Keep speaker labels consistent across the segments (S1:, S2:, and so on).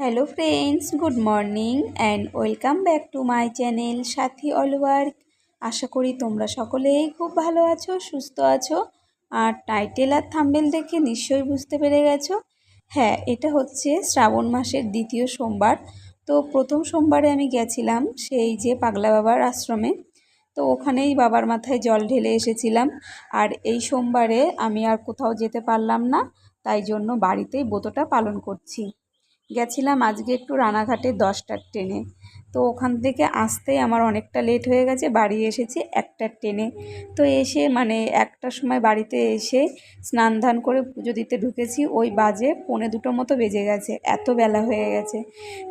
S1: Hello friends good morning and welcome back to my channel সাথী অলওয়ার্ক আশা করি তোমরা সকলেই খুব ভালো আছো, সুস্থ আছো। আর টাইটেল আর থাম্বেল দেখে নিশ্চয়ই বুঝতে পেরে গেছো। হ্যাঁ এটা হচ্ছে শ্রাবণ মাসের দ্বিতীয় সোমবার। তো প্রথম সোমবারে আমি গেছিলাম সেই যে পাগলা বাবার আশ্রমে। তো ওখানেই বাবার মাথায় জল ঢেলে এসেছিলাম। আর এই সোমবারে আমি আর কোথাও যেতে পারলাম না, তাই জন্য বাড়িতেই ব্রতটা পালন করছি। গেছিলাম আজকে একটু রানাঘাটে দশটার ট্রেনে। তো ওখান থেকে আসতেই আমার অনেকটা লেট হয়ে গেছে, বাড়ি এসেছি একটার ট্রেনে। তো এসে মানে একটার সময় বাড়িতে এসে স্নান ধান করে পুজো দিতে ঢুকেছি, ওই বাজে পৌনে দুটো মতো বেজে গেছে, এত বেলা হয়ে গেছে।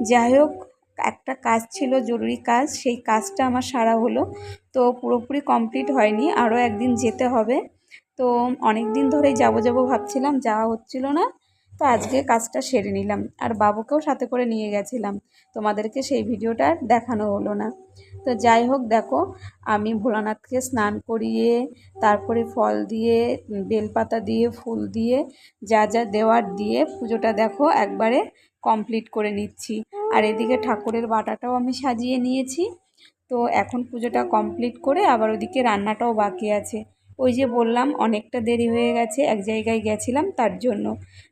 S1: যাই হোক, একটা কাজ ছিল, জরুরি কাজ, সেই কাজটা আমার সারা হলো। তো পুরোপুরি কমপ্লিট হয়নি, আরও একদিন যেতে হবে। তো অনেক দিন ধরেই যাব যাব ভাবছিলাম, যাওয়া হচ্ছিল না। তো আজকে কাজটা সেরে নিলাম। আর বাবুকেও সাথে করে নিয়ে গেছিলাম। তোমাদেরকে সেই ভিডিওটা দেখানো হলো না। তো যাই হোক, দেখো, আমি ভোলানাথকে স্নান করিয়ে, তারপরে ফল দিয়ে, বেলপাতা দিয়ে, ফুল দিয়ে, যা যা দেওয়ার দিয়ে পুজোটা দেখো, একবারে কমপ্লিট করে নিচ্ছি। আর এদিকে ঠাকুরের বাটাটাও আমি সাজিয়ে নিয়েছি। তো এখন পুজোটা কমপ্লিট করে আবার ওদিকে রান্নাটাও বাকি আছে। ওই যে বললাম, অনেকটা দেরি হয়ে গেছে, এক জায়গায় গেছিলাম তার জন্য।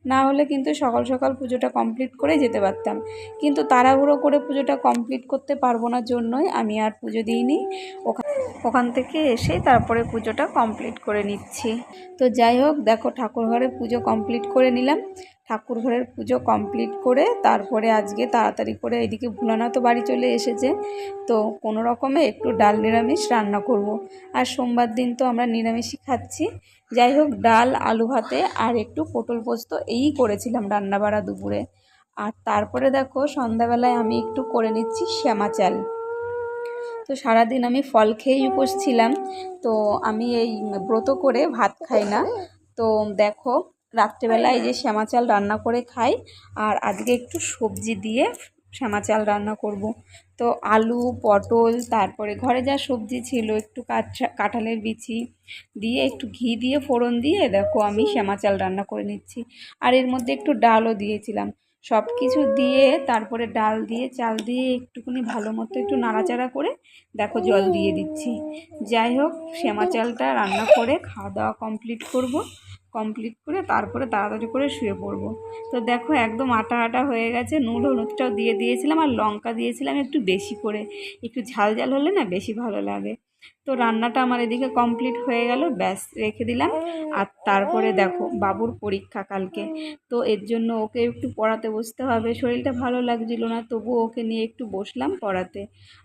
S1: না হলে কিন্তু সকাল সকাল পুজোটা কমপ্লিট করে যেতে পারতাম। কিন্তু তাড়াহুড়ো করে পুজোটা কমপ্লিট করতে পারব না জন্যই আমি আর পুজো দিইনি। ওখান ওখান থেকে এসে তারপরে পুজোটা কমপ্লিট করে নিচ্ছি। তো যাই হোক, দেখো ঠাকুর ঘরে পুজো কমপ্লিট করে নিলাম। ঠাকুর ঘরের পুজো কমপ্লিট করে তারপরে আজকে তাড়াতাড়ি করে এদিকে ভুলানা তো বাড়ি চলে এসেছে। তো কোনো রকমে একটু ডাল নিরামিষ রান্না করব। আর সোমবার দিন তো আমরা নিরামিষই খাচ্ছি। যাই হোক, ডাল, আলু ভাতে আর একটু পটল পোস্ত এই করেছিলাম রান্না বাড়া দুপুরে। আর তারপরে দেখো সন্ধ্যাবেলায় আমি একটু করে নিচ্ছি শ্যামা চাল। তো সারাদিন আমি ফল খেয়েই উপোস ছিলাম তো আমি এই ব্রত করে ভাত খাই না। তো দেখো, রাত্রেবেলায় এই যে শ্যামা চাল রান্না করে খাই, আর আজকে একটু সবজি দিয়ে শ্যামা চাল রান্না করব। তো আলু, পটল, তারপরে ঘরে যা সবজি ছিল, একটু কাঁচা, কাঁঠালের বিচি দিয়ে, একটু ঘি দিয়ে, ফোড়ন দিয়ে, দেখো আমি শ্যামা চাল রান্না করে নিচ্ছি। আর এর মধ্যে একটু ডালও দিয়েছিলাম। সব কিছু দিয়ে তারপরে ডাল দিয়ে চাল দিয়ে একটুখানি ভালো মতো একটু নাড়াচাড়া করে দেখো জল দিয়ে দিচ্ছি। যাই হোক, শ্যামা চালটা রান্না করে খাওয়া দাওয়া কমপ্লিট করব। কমপ্লিট করে তারপরে তাড়াতাড়ি করে শুয়ে পড়ব। তো দেখো একদম আটা আটা হয়ে গেছে, নুন হলুদটাও দিয়ে দিয়েছিলাম আর লঙ্কা দিয়েছিলাম একটু বেশি করে। একটু ঝাল ঝাল হলে না বেশি ভালো লাগে। তো রান্নাটা আমার এদিকে কমপ্লিট হয়ে গেল, ব্যাস রেখে দিলাম। আর তারপরে দেখো বাবুর পরীক্ষা কালকে। তো এর জন্য ওকে একটু পড়াতে বসতে হবে। শরীরটা ভালো লাগছিল না তবু ওকে নিয়ে একটু বসলাম পড়াতে।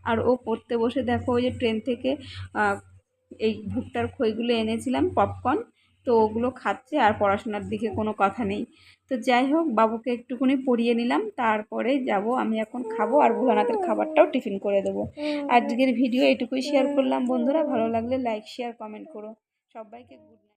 S1: আর ও পড়তে বসে দেখো ওই যে ট্রেন থেকে এই ভুট্টার খইগুলো এনেছিলাম পপকর্ন তো ওগুলো খাচ্ছে আর পড়াশোনার দিকে কোনো কথা নেই। তো যাই হোক, বাবুকে একটুখানি পড়িয়ে নিলাম, তারপরে যাব আমি এখন খাব আর ভোলানাথের খাবারটাও টিফিন করে দেবো। আজকের ভিডিও এটুকুই শেয়ার করলাম বন্ধুরা, ভালো লাগলে লাইক, শেয়ার, কমেন্ট করো। সবাইকে